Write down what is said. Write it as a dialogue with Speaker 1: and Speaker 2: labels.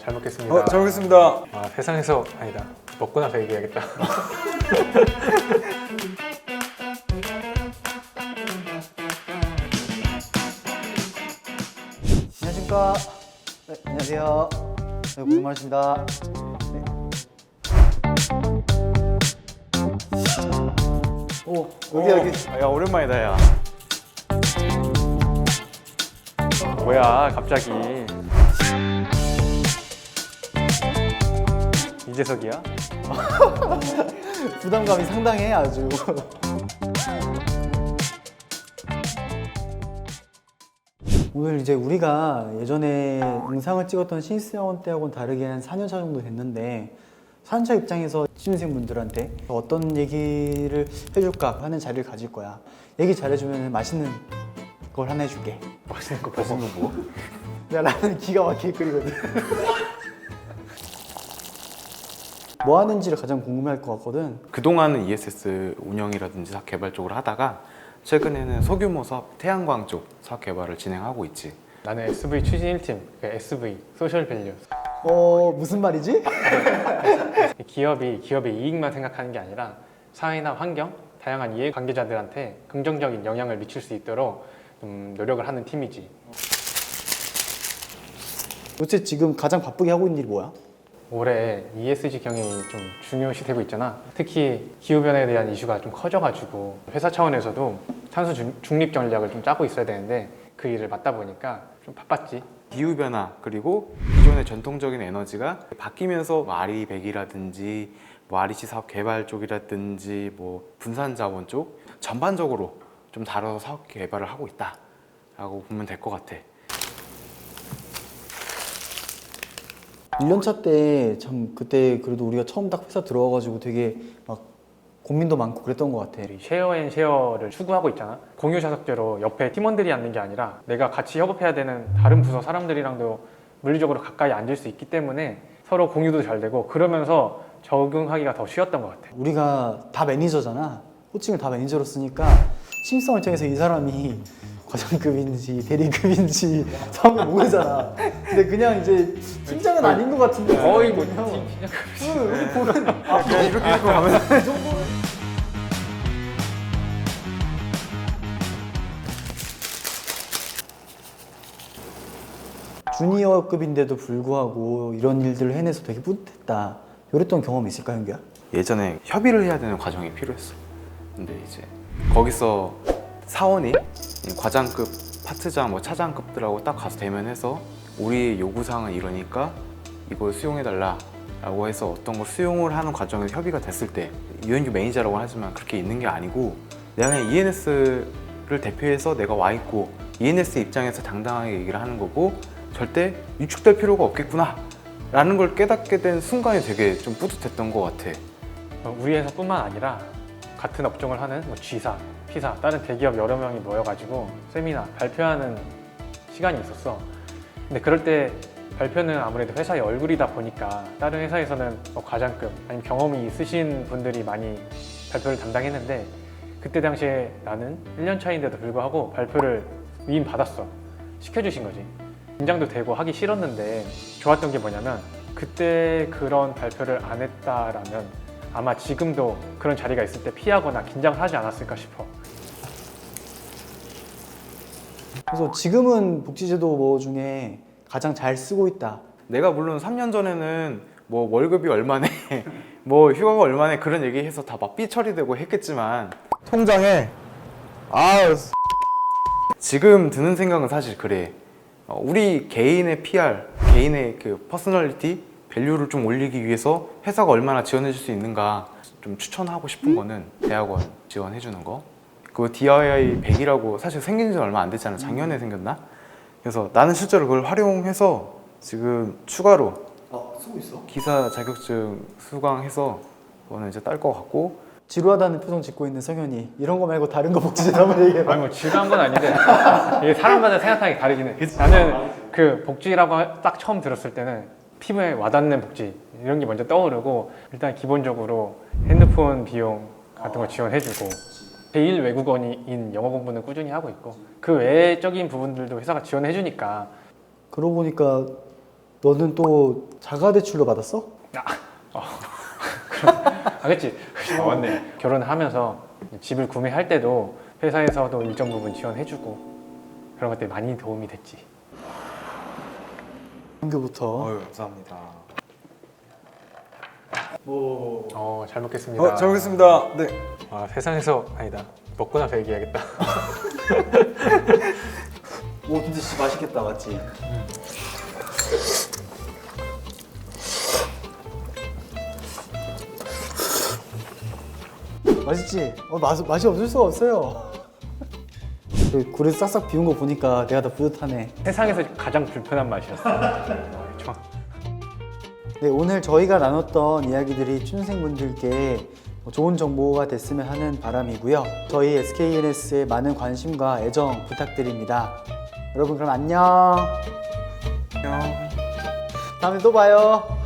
Speaker 1: 잘 먹겠습니다.
Speaker 2: 어, 잘 먹겠습니다.
Speaker 1: 아, 세상에서 아니다. 먹고 나서 얘기해야겠다.
Speaker 3: 안녕하십니까. 네, 안녕하세요. 네, 고생 많으십니다. 네. 오, 여기 여기.
Speaker 2: 야 오랜만이다 야.
Speaker 1: 뭐야, 갑자기. 이재석이야?
Speaker 3: 부담감이 상당해 아주. 오늘 이제 우리가 예전에 영상을 찍었던 신입사원 때하고는 다르게 한 4년 차 정도 됐는데 4년차 입장에서 신입생분들한테 어떤 얘기를 해줄까 하는 자리를 가질 거야. 얘기 잘해주면 맛있는 걸 하나 해줄게.
Speaker 1: 맛있는 거 먹어.
Speaker 2: 뭐?
Speaker 3: 야 나는 기가 막히게 끓이거든. 뭐 하는지를 가장 궁금해할 것 같거든.
Speaker 2: 그동안은 ESS 운영이라든지 사업 개발 쪽으로 하다가 최근에는 소규모 사업 태양광 쪽 사업 개발을 진행하고 있지.
Speaker 1: 나는 SV 추진 1팀, 그 SV, 소셜 밸류.
Speaker 3: 어 무슨 말이지?
Speaker 1: 기업이 기업의 이익만 생각하는 게 아니라 사회나 환경, 다양한 이해 관계자들한테 긍정적인 영향을 미칠 수 있도록 좀 노력을 하는 팀이지.
Speaker 3: 요새 지금 가장 바쁘게 하고 있는 일이 뭐야?
Speaker 1: 올해 ESG 경영이 좀 중요시 되고 있잖아. 특히 기후변화에 대한 이슈가 좀 커져가지고 회사 차원에서도 탄소 중- 중립 전략을 좀 짜고 있어야 되는데 그 일을 맡다 보니까 좀 바빴지.
Speaker 2: 기후 변화 그리고 기존의 전통적인 에너지가 바뀌면서 뭐 RE100이라든지 뭐 REC 사업 개발 쪽이라든지 뭐 분산 자원 쪽 전반적으로 좀 다뤄서 사업 개발을 하고 있다라고 보면 될 것 같아.
Speaker 3: 1년차 때 참 그때 그래도 우리가 처음 딱 회사 들어와가지고 되게 막 고민도 많고 그랬던 것 같아.
Speaker 1: 우리 쉐어 앤 쉐어를 추구하고 있잖아. 공유 좌석제로 옆에 팀원들이 앉는 게 아니라 내가 같이 협업해야 되는 다른 부서 사람들이랑도 물리적으로 가까이 앉을 수 있기 때문에 서로 공유도 잘 되고 그러면서 적응하기가 더 쉬웠던 것 같아.
Speaker 3: 우리가 다 매니저잖아. 호칭을 다 매니저로 쓰니까 신입사원 입장에서 이 사람이 과장급인지 대리급인지 상을 모르잖아. 근데 그냥 이제 팀장은 아닌 것 같은데
Speaker 1: 거의 뭐
Speaker 3: 그냥 응, 여기 보면 아,
Speaker 2: 그냥 이렇게 하고 가면
Speaker 3: 주니어급인데도 불구하고 이런 일들을 해내서 되게 뿌듯했다. 이랬던 경험 있을까 현규야?
Speaker 2: 예전에 협의를 해야 되는 과정이 필요했어. 근데 이제 거기서 사원이 이 과장급, 파트장, 뭐 차장급들하고 딱 가서 대면해서 우리 요구사항은 이러니까 이걸 수용해달라 라고 해서 어떤 걸 수용을 하는 과정에서 협의가 됐을 때 유엔규 매니저라고 하지만 그렇게 있는 게 아니고 내가 그냥 ENS를 대표해서 내가 와 있고 ENS 입장에서 당당하게 얘기를 하는 거고 절대 위축될 필요가 없겠구나 라는 걸 깨닫게 된 순간이 되게 좀 뿌듯했던 것 같아.
Speaker 1: 어, 우리 회사뿐만 아니라 같은 업종을 하는 뭐 G사, P사, 다른 대기업 여러 명이 모여가지고 세미나 발표하는 시간이 있었어. 근데 그럴 때 발표는 아무래도 회사의 얼굴이다 보니까 다른 회사에서는 뭐 과장급 아니면 경험이 있으신 분들이 많이 발표를 담당했는데 그때 당시에 나는 1년 차인데도 불구하고 발표를 위임 받았어. 시켜주신 거지. 긴장도 되고 하기 싫었는데 좋았던 게 뭐냐면 그때 그런 발표를 안 했다라면 아마 지금도 그런 자리가 있을 때 피하거나 긴장을 하지 않았을까 싶어.
Speaker 3: 그래서 지금은 복지제도 뭐 중에 가장 잘 쓰고 있다.
Speaker 2: 내가 물론 3년 전에는 뭐 월급이 얼마네, 뭐 휴가가 얼마네 그런 얘기해서 다 막 삐 처리되고 했겠지만 통장에 아 지금 드는 생각은 사실 그래. 어, 우리 개인의 PR, 개인의 그 퍼스널리티, 밸류를 좀 올리기 위해서 회사가 얼마나 지원해 줄 수 있는가 좀 추천하고 싶은 거는 대학원 지원해 주는 거. 그 DIY 100이라고 사실 생긴 지 얼마 안 됐잖아. 작년에 생겼나? 그래서 나는 실제로 그걸 활용해서 지금 추가로
Speaker 3: 어, 쓰고 있어?
Speaker 2: 기사 자격증 수강해서 그거는 이제 딸 것 같고
Speaker 3: 지루하다는 표정 짓고 있는 성현이 이런 거 말고 다른 거 복지제도 한번 얘기해봐.
Speaker 1: 아니 뭐 지루한 건 아닌데 이게 사람마다 생각하기 다르긴 해. 나는 그 복지라고 딱 처음 들었을 때는 피부에 와닿는 복지 이런 게 먼저 떠오르고 일단 기본적으로 핸드폰 비용 같은 거 지원해주고 제1 외국어인 영어 공부는 꾸준히 하고 있고 그 외적인 부분들도 회사가 지원해주니까.
Speaker 3: 그러고 보니까 너는 또 자가 대출로 받았어?
Speaker 1: 아 그치. 아, 맞네. 결혼하면서 집을 구매할 때도 회사에서도 일정 부분 지원해주고 그런 것들이 많이 도움이 됐지
Speaker 3: 한교부터.
Speaker 2: 어유 감사합니다.
Speaker 1: 뭐어잘 먹겠습니다
Speaker 2: 어, 잘 먹겠습니다. 네.
Speaker 1: 아 세상에서 아니다 먹고 나서 얘기해야겠다
Speaker 3: 오 근데 진짜 맛있겠다 맞지? 맛있지? 어, 맛, 맛이 없을 수가 없어요 그 굴을 싹싹 비운 거 보니까 내가 더 뿌듯하네.
Speaker 1: 세상에서 가장 불편한 맛이었어. 좋아
Speaker 3: 네, 오늘 저희가 나눴던 이야기들이 취준생분들께 좋은 정보가 됐으면 하는 바람이고요. 저희 SKNS에 많은 관심과 애정 부탁드립니다. 여러분 그럼 안녕.
Speaker 2: 안녕.
Speaker 3: 다음에 또 봐요